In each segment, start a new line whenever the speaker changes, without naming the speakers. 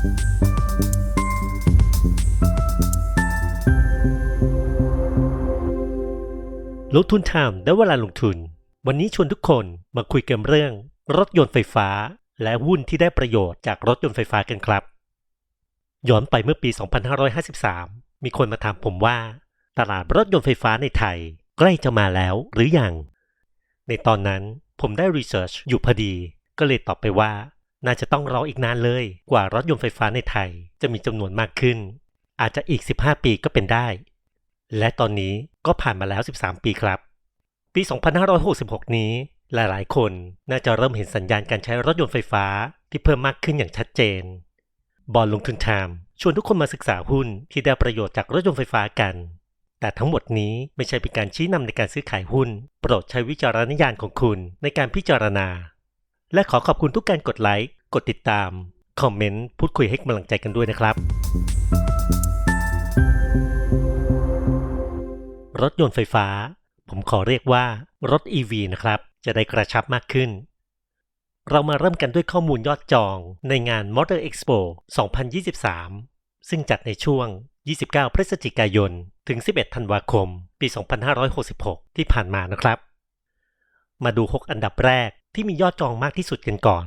ลงทุนไทม์ได้เวลาลงทุน วันนี้ชวนทุกคนมาคุยกันเรื่อง รถยนต์ไฟฟ้า และหุ้นที่ได้ประโยชน์จากรถยนต์ไฟฟ้ากันครับ ย้อนไปเมื่อปี 2553 มีคนมาถามผมว่า ตลาดรถยนต์ไฟฟ้าในไทย ใกล้จะมาแล้วหรือยัง ในตอนนั้นผมได้รีเสิร์ชอยู่พอดี ก็เลยตอบไปว่า น่าจะต้องรออีกนานเลยกว่ารถยนต์ไฟฟ้าในไทย จะมีจำนวนมากขึ้น อาจจะอีก 15 ปีก็เป็นได้ และตอนนี้ก็ผ่านมาแล้ว 13 ปีครับ ปี 2566 นี้หลายๆ คนน่าจะเริ่มเห็นสัญญาณการใช้รถยนต์ไฟฟ้าที่เพิ่มมากขึ้นอย่างชัดเจน บอลลงทุนไทม์ชวนทุกคนมาศึกษาหุ้นที่ได้ประโยชน์จากรถยนต์ไฟฟ้ากัน แต่ทั้งหมดนี้ไม่ใช่เป็นการชี้นำในการซื้อขายหุ้น โปรดใช้วิจารณญาณของคุณในการพิจารณา และขอขอบคุณทุกการกดไลค์ กดติดตาม คอมเมนต์ พูดคุยให้กำลังใจกันด้วยนะครับ รถยนต์ไฟฟ้า ผมขอเรียกว่ารถ EV นะครับ จะได้กระชับมากขึ้น เรามาเริ่มกันด้วยข้อมูลยอดจองในงาน Motor Expo 2023 ซึ่งจัดในช่วง 29 พฤศจิกายน ถึง 11 ธันวาคม ปี 2566 ที่ผ่านมานะครับ มาดู 6 อันดับแรก ที่มียอดจองมากที่สุดกันก่อน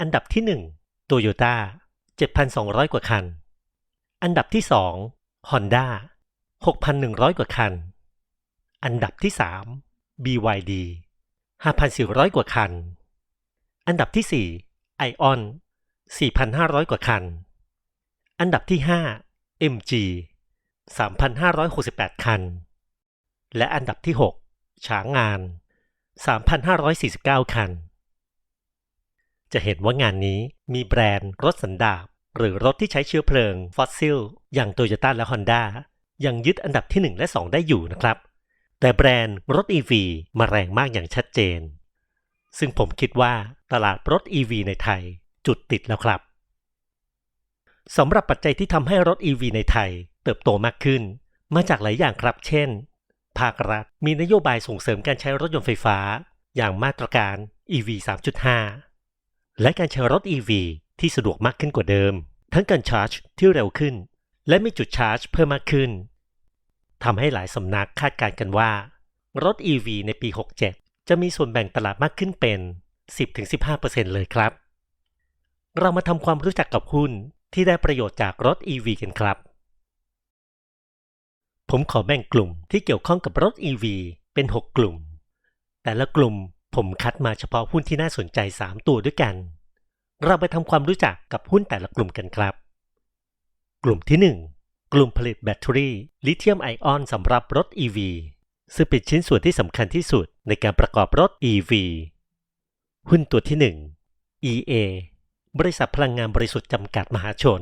อันดับที่ 1 Toyota 7,200 กว่าคัน อันดับที่ 2 Honda 6,100 กว่าคัน อันดับที่ 3 BYD 5,400 กว่าคัน อันดับที่ 4 Ion 4,500 กว่าคัน อันดับที่ 5 MG 3,568 คัน และอันดับที่ 6 ช้างงาน 3,549 คัน จะเห็นว่างานนี้มีแบรนด์รถสันดาปหรือรถที่ใช้เชื้อเพลิงฟอสซิล อย่าง Toyota และ Honda ยังยึดอันดับที่ 1 และ 2 ได้อยู่นะครับ แต่แบรนด์รถ EV มาแรงมากอย่างชัดเจน ซึ่งผมคิดว่าตลาดรถ EV ในไทยจุดติดแล้วครับสำหรับปัจจัยที่ทำให้รถ EV ในไทยเติบโตมากขึ้น มาจากหลายอย่างครับ เช่น ภาครัฐ มีนโยบายส่งเสริมการใช้รถยนต์ไฟฟ้า อย่างมาตรการ EV 3.5 และการใช้รถ EV ที่สะดวกมากขึ้นกว่าเดิม ทั้งการชาร์จที่เร็วขึ้น และมีจุดชาร์จเพิ่มมากขึ้นทำให้หลายสำนักคาดการณ์กันว่า รถ EV ในปี 67 จะมีส่วนแบ่งตลาดมากขึ้นเป็น 10-15%เลยครับ เรามาทำความรู้จักกับหุ้นที่ได้ประโยชน์จากรถ EV กันครับ ผมขอแบ่งกลุ่มที่เกี่ยวข้องกับรถ EV เป็น 6 กลุ่ม แต่ละกลุ่มผมคัดมาเฉพาะหุ้นที่น่าสนใจ 3 ตัวด้วยกัน เราไปทำความรู้จักกับหุ้นแต่ละกลุ่มกันครับ กลุ่มที่ 1 กลุ่มผลิตแบตเตอรี่ลิเธียมไอออนสำหรับรถ EV ซึ่งเป็นชิ้นส่วนที่สำคัญที่สุดในการประกอบรถ EV หุ้นตัวที่ 1 EA บริษัทพลังงานบริสุทธิ์จำกัดมหาชน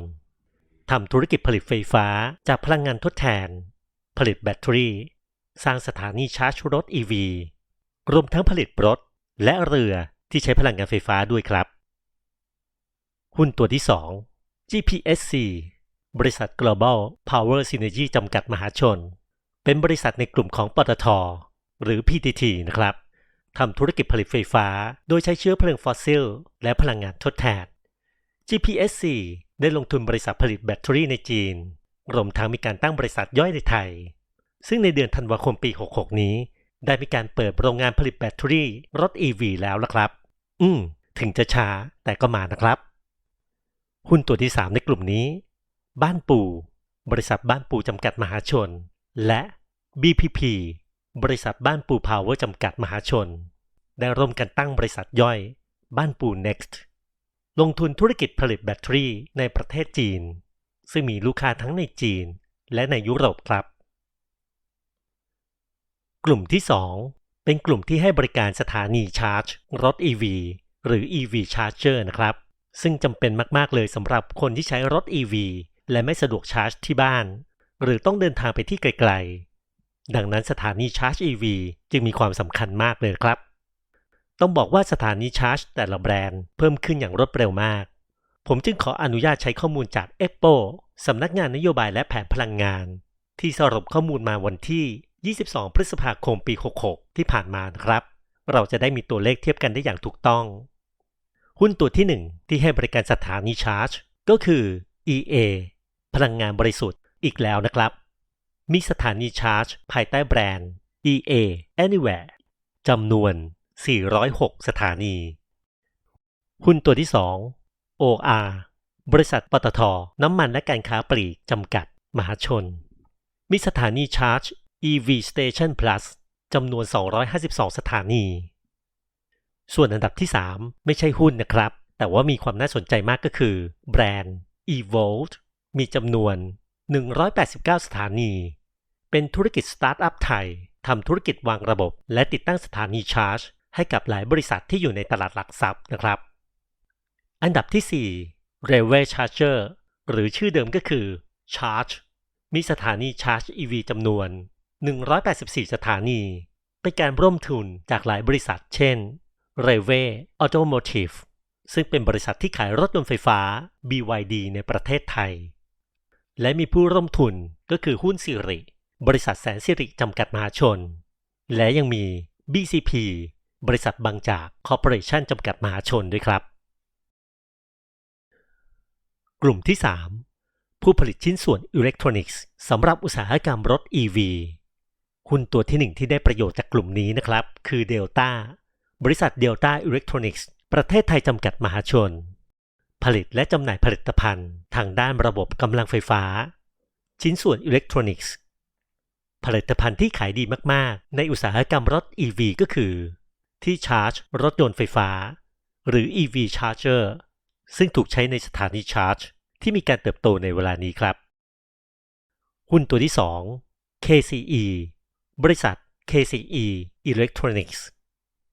ทำธุรกิจผลิตไฟฟ้าจากพลังงานทดแทน ผลิตแบตเตอรี่ สร้างสถานีชาร์จรถ EV รวมทั้งผลิตรถและเรือที่ใช้พลังงานไฟฟ้าด้วยครับ หุ้นตัวที่ 2 GPSC บริษัท Global Power Synergy จำกัดมหาชน เป็นบริษัทในกลุ่มของปตท หรือ PTT นะครับทำธุรกิจผลิตไฟฟ้า โดยใช้เชื้อเพลิงฟอสซิล และพลังงานทดแทน GPSC ได้ลงทุนบริษัทผลิตแบตเตอรี่ในจีน รวมทั้งมีการตั้งบริษัทย่อยในไทย ซึ่งในเดือนธันวาคมปี 66 นี้ ได้มีการเปิดโรงงานผลิตแบตเตอรี่รถ EV แล้วละครับ อืม ถึงจะช้าแต่ก็มานะครับ หุ้นตัวที่ 3 ในกลุ่มนี้ บ้านปูบริษัทบ้านปูจำกัดมหาชน และ BPP บริษัทบ้านปูพาวเวอร์จำกัดมหาชน ได้ร่วมกันตั้งบริษัทย่อย บ้านปู Next ลงทุนธุรกิจผลิตแบตเตอรี่ในประเทศจีน ซึ่งมีลูกค้าทั้งในจีนและในยุโรปครับ กลุ่มที่ 2 เป็นกลุ่มที่ให้บริการสถานีชาร์จ รถ EV หรือ EV Charger นะครับ ซึ่งจำเป็นมากๆเลยสำหรับคนที่ใช้รถ EV และไม่สะดวกชาร์จที่บ้าน หรือต้องเดินทางไปที่ไกลๆ ดังนั้นสถานีชาร์จ EV จึงมีความสำคัญมากเลยครับ ต้องบอกว่าสถานีชาร์จแต่ละแบรนด์เพิ่มขึ้นอย่างรวดเร็วมาก ผมจึงขออนุญาตใช้ข้อมูลจาก e x p o สำนักงานนโยบายและแผนพลังงาน ที่สรุปข้อมูลมาวันที่ 22 พฤษภาคมปี 66 ที่ผ่านมานะครับ เราจะได้มีตัวเลขเทียบกันได้อย่างถูกต้อง หุ้นตัวที่ 1 ที่ให้บริการสถานีชาร์จ ก็คือ EA พลังงานบริสุทธิ์อีกแล้วนะครับ มีสถานีชาร์จ ภายใต้แบรนด์ EA Anywhere จำนวน 406 สถานี หุ้นตัวที่ 2 OR บริษัทปตท น้ำมันและการค้าปลีกจำกัด มหาชน มีสถานีชาร์จ EV Station Plus จำนวน 252 สถานี ส่วนอันดับที่ 3 ไม่ใช่หุ้นนะครับ แต่ว่ามีความน่าสนใจมากก็คือ แบรนด์ eVolt มีจำนวน 189 สถานี เป็นธุรกิจสตาร์ทอัพไทยทำธุรกิจวางระบบ และติดตั้งสถานีชาร์จ ให้กับหลายบริษัทที่อยู่ในตลาดหลักทรัพย์นะครับ อันดับที่ 4 Railway Charger หรือชื่อเดิมก็คือ Charge มีสถานีชาร์จ EV จำนวน 184 สถานี เป็นการร่วมทุนจากหลายบริษัท เช่น Railway Automotive ซึ่งเป็นบริษัทที่ขายรถยนต์ไฟฟ้า BYD ในประเทศไทย และมีผู้ร่วมทุนก็คือหุ้นสิริ บริษัทแสนสิริจำกัดมหาชน และยังมี BCP บริษัทบางจากคอร์ปอเรชั่นจำกัดมหาชนด้วยครับ กลุ่มที่ 3 ผู้ผลิตชิ้นส่วนอิเล็กทรอนิกส์สำหรับอุตสาหกรรมรถ EV หุ้นตัวที่หนึ่งที่ได้ประโยชน์จากกลุ่มนี้นะครับ คือ Delta บริษัท Delta Electronics ประเทศไทยจำกัดมหาชน ผลิตและจำหน่ายผลิตภัณฑ์ ทางด้านระบบกำลังไฟฟ้า ชิ้นส่วนอิเล็กทรอนิกส์ ผลิตภัณฑ์ที่ขายดีมาก ๆ ในอุตสาหกรรมรถ EV ก็คือ ที่ชาร์จ รถยนต์ไฟฟ้า หรือ EV Charger ซึ่งถูกใช้ในสถานีชาร์จ ที่มีการเติบโตในเวลานี้ครับ หุ้นตัวที่ 2 KCE บริษัท KCE Electronics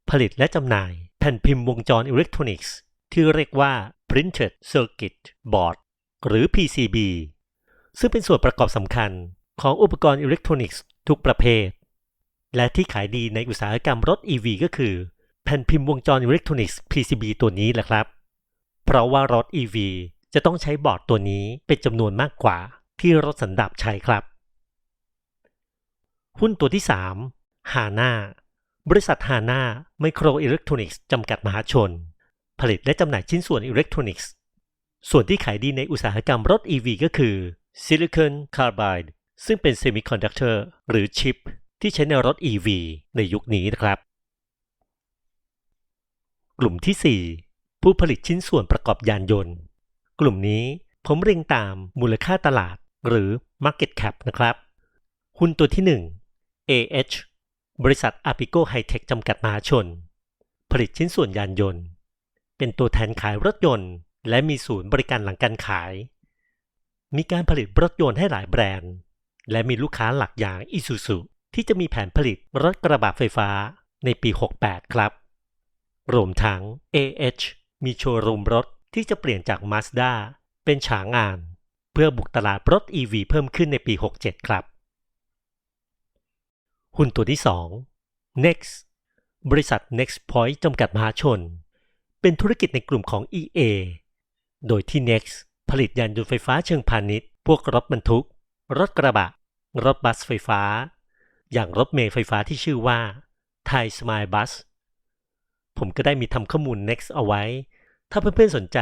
ผลิตและจำหน่ายแผ่นพิมพ์วงจรอิเล็กทรอนิกส์ที่เรียกว่า Printed Circuit Board หรือ PCB ซึ่งเป็นส่วนประกอบสำคัญของอุปกรณ์อิเล็กทรอนิกส์ทุกประเภท และที่ขายดีในอุตสาหกรรมรถ EV ก็คือ แผ่นพิมพ์วงจรอิเล็กทรอนิกส์ PCB ตัวนี้แหละครับ เพราะว่ารถ EV จะต้องใช้บอร์ดตัวนี้เป็นจำนวนมากกว่าที่รถสันดาปใช้ครับ หุ้นตัวที่ 3 HANA บริษัท HANA Micro Electronics จำกัดมหาชน ผลิตและจำหน่ายชิ้นส่วนอิเล็กทรอนิกส์ ส่วนที่ขายดีในอุตสาหกรรมรถ EV ก็คือ Silicon Carbide ซึ่งเป็น Semiconductor หรือชิปที่ใช้ในรถ EV ในยุคนี้นะครับ กลุ่มที่ 4 ผู้ผลิตชิ้นส่วนประกอบยานยนต์ กลุ่มนี้ผมเรียงตามมูลค่าตลาดหรือ Market Cap นะครับ หุ้นตัวที่ 1 AH บริษัท Apico High-Tech จำกัดมหาชน ผลิตชิ้นส่วนยานยนต์ เป็นตัวแทนขายรถยนต์ และมีศูนย์บริการหลังการขาย มีการผลิตรถยนต์ให้หลายแบรนด์ และมีลูกค้าหลักอย่าง Isuzu ที่จะมีแผนผลิตรถกระบะไฟฟ้าในปี 68 ครับ รวมทั้ง AH มีโชว์รูมรถที่จะเปลี่ยนจาก Mazda เป็นฉางาน เพื่อบุกตลาดรถ EV เพิ่มขึ้นในปี 67 ครับ หุ้นตัวที่ 2 Next บริษัท Next Point จำกัดมหาชน เป็นธุรกิจในกลุ่มของ EA โดยที่ Next ผลิตยานยนต์ไฟฟ้าเชิงพาณิชย์ พวกรถบรรทุก รถกระบะ รถบัสไฟฟ้า อย่างรถเมล์ไฟฟ้าที่ชื่อว่า Thai Smile Bus ผมก็ได้มีทำข้อมูล Next เอาไว้ ถ้าเพื่อนๆสนใจ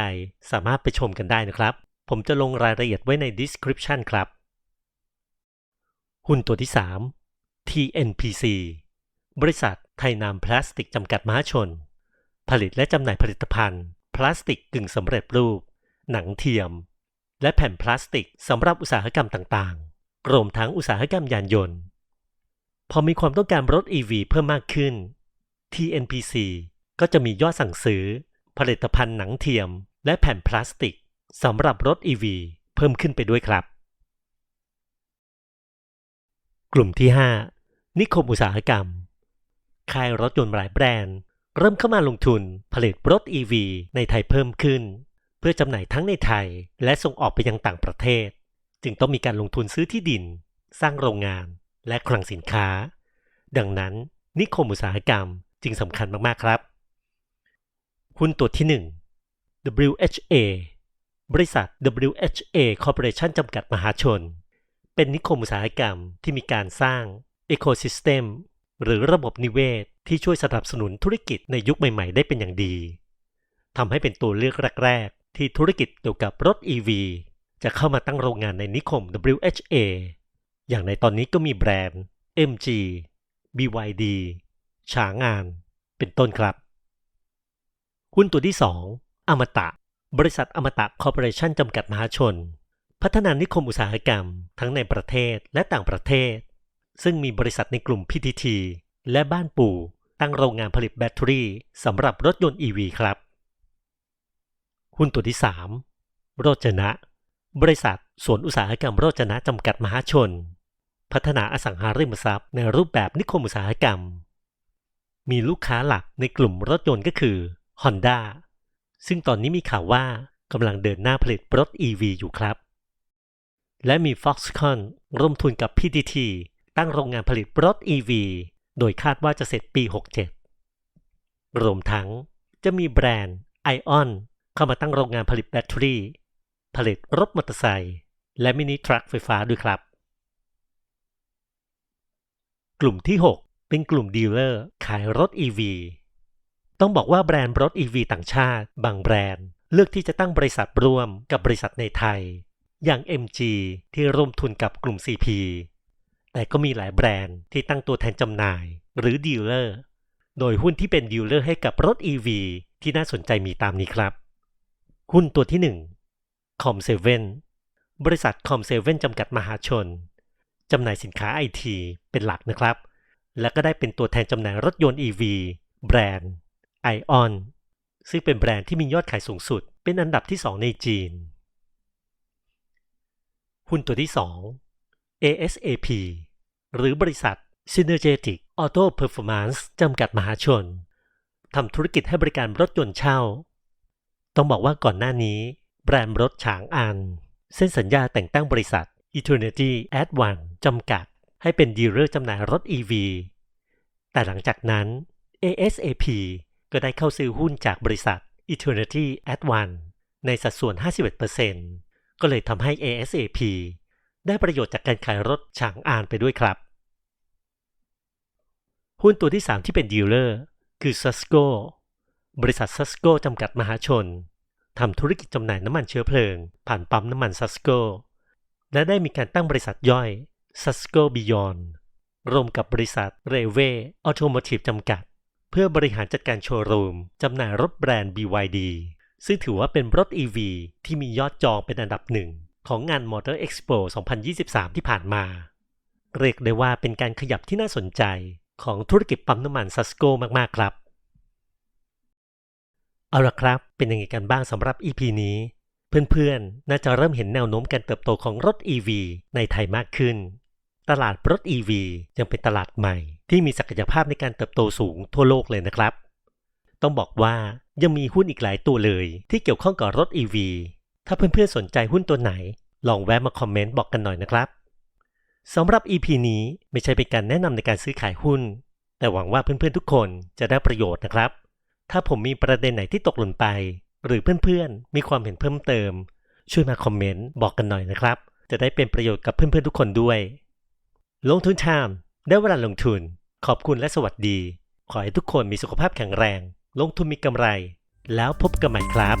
สามารถไปชมกันได้นะครับ ผมจะลงรายละเอียดไว้ใน description ครับ หุ้นตัวที่ 3 TNPC บริษัทไทยนามพลาสติกจำกัดมหาชน ผลิตและจำหน่ายผลิตภัณฑ์ พลาสติกกึ่งสำเร็จรูป หนังเทียม และแผ่นพลาสติกสำหรับอุตสาหกรรมต่างๆรวมทั้งอุตสาหกรรมยานยนต์ พอมีความต้องการรถ EV เพิ่มมากขึ้น TNPC ก็จะมียอดสั่งซื้อ ผลิตภัณฑ์หนังเทียม และแผ่นพลาสติกสำหรับรถ EV เพิ่มขึ้นไปด้วยครับ กลุ่มที่ 5 นิคมอุตสาหกรรม ค่ายรถยนต์หลายแบรนด์ เริ่มเข้ามาลงทุนผลิตรถ EV ในไทยเพิ่มขึ้น เพื่อจำหน่ายทั้งในไทยและส่งออกไปยังต่างประเทศ จึงต้องมีการลงทุนซื้อที่ดิน สร้างโรงงาน และคลังสินค้า ดังนั้น นิคมอุตสาหกรรมจึงสำคัญมากๆครับ หุ้นตัวที่ 1 WHA บริษัท WHA Corporation จำกัดมหาชน เป็นนิคมอุตสาหกรรมที่มีการสร้าง Ecosystem หรือระบบนิเวศที่ช่วยสนับสนุนธุรกิจในยุคใหม่ ๆ ได้เป็นอย่างดีทำให้เป็นตัวเลือกแรก ๆ ที่ธุรกิจเกี่ยวกับรถ EV จะเข้ามาตั้งโรงงานในนิคม WHA อย่างในตอนนี้ก็มีแบรนด์ MG BYD ฉางาน เป็นต้นครับ หุ้นตัวที่ 2 อมตะ บริษัทอมตะคอร์ปอเรชั่นจำกัดมหาชน พัฒนานิคมอุตสาหกรรม ทั้งในประเทศและต่างประเทศ ซึ่งมีบริษัทในกลุ่ม PTT และบ้านปู่ตั้งโรงงานผลิตแบตเตอรี่สำหรับรถยนต์ EV ครับ หุ้นตัวที่ 3 โรจนะ บริษัทสวนอุตสาหกรรมโรจนะจำกัดมหาชน พัฒนาอสังหาริมทรัพย์ในรูปแบบนิคมอุตสาหกรรม มีลูกค้าหลักในกลุ่มรถยนต์ก็คือ Honda ซึ่งตอนนี้มีข่าวว่ากำลังเดินหน้าผลิตรถ EV อยู่ครับ และมี Foxconn ร่วมทุนกับ PTT ตั้งโรงงานผลิตรถ EV โดยคาดว่าจะเสร็จปี 67 รวมทั้งจะมีแบรนด์ Ion เข้ามาตั้งโรงงานผลิตแบตเตอรี่ ผลิตรถมอเตอร์ไซค์และมินิทรัคไฟฟ้าด้วยครับ กลุ่มที่ 6 เป็นกลุ่มดีลเลอร์ขายรถ EV ต้องบอกว่าแบรนด์รถ EV ต่างชาติ บางแบรนด์ เลือกที่จะตั้งบริษัทร่วมกับบริษัทในไทย อย่าง MG ที่ร่วมทุนกับกลุ่ม CP แต่ก็มีหลายแบรนด์ที่ตั้งตัวแทนจำหน่าย หรือดีลเลอร์ โดยหุ้นที่เป็นดีลเลอร์ให้กับรถ EV ที่น่าสนใจมีตามนี้ครับ หุ้นตัวที่1 Com7 บริษัท Com7 จำกัดมหาชนจำหน่ายสินค้าไอทีเป็นหลักนะครับ และก็ได้เป็นตัวแทนจำหน่ายรถยนต์ EV แบรนด์ Ion ซึ่งเป็นแบรนด์ที่มียอดขายสูงสุด เป็นอันดับที่ 2 ในจีน หุ้นตัวที่ 2 ASAP หรือบริษัท Synergetic Auto Performance จำกัดมหาชนทำธุรกิจให้บริการรถยนต์เช่า ต้องบอกว่าก่อนหน้านี้ แบรนด์รถฉางอัน เส้นสัญญาแต่งตั้งบริษัท Eternity a d v a n c e จำกัด ให้เป็นดีลเลอร์จำหน่ายรถ EV แต่หลังจากนั้น ASAP ก็ได้เข้าซื้อหุ้นจากบริษัท Eternity a d v a n c e ในสัดส่วน 51%ก็เลยทำให้ ASAP ได้ประโยชน์จากการขายรถฉางอานไปด้วยครับ หุ้นตัวที่ 3 ที่เป็นดีลเลอร์คือ Susco บริษัท Susco จำกัดมหาชนทำธุรกิจจำหน่ายน้ำมันเชื้อเพลิง ผ่านปั๊มน้ำมัน Susco และได้มีการตั้งบริษัทย่อย Susco Beyond รวมกับบริษัท r a v e Automotive จำกัด เพื่อบริหารจัดการโชว์รูมจำหน่ายรถแบรนด์ BYD ซึ่งถือว่าเป็นรถ EV ที่มียอดจองเป็นอันดับหนึ่งของงาน Motor Expo 2023 ที่ผ่านมา เรียกได้ว่าเป็นการขยับที่น่าสนใจของธุรกิจปั๊มน้ำมัน Susco มาก ๆ ครับ เอาละครับ เป็นยังไงกันบ้างสำหรับ EP นี้ เพื่อน ๆ น่าจะเริ่มเห็นแนวโน้มการเติบโตของรถ EV ในไทยมากขึ้น ตลาดรถ EV ยังเป็นตลาดใหม่ ที่มีศักยภาพในการเติบโตสูงทั่วโลกเลยนะครับ ต้องบอกว่ายังมีหุ้นอีกหลายตัวเลยที่เกี่ยวข้องกับรถ EV ถ้าเพื่อนๆสนใจหุ้นตัวไหน ลองแวะมาคอมเมนต์บอกกันหน่อยนะครับสำหรับ EP นี้ไม่ใช่เป็นการแนะนำในการซื้อขายหุ้น แต่หวังว่าเพื่อนๆทุกคนจะได้ประโยชน์นะครับ ถ้าผมมีประเด็นไหนที่ตกหล่นไป หรือเพื่อนๆ มีความเห็นเพิ่มเติม ช่วยมาคอมเมนต์บอกกันหน่อยนะครับ จะได้เป็นประโยชน์กับเพื่อนๆทุกคนด้วย ลงทุนชามได้เวลาลงทุน ขอบคุณและสวัสดี ขอให้ทุกคนมีสุขภาพแข็งแรง ลงทุนมีกำไร แล้วพบกันใหม่ครับ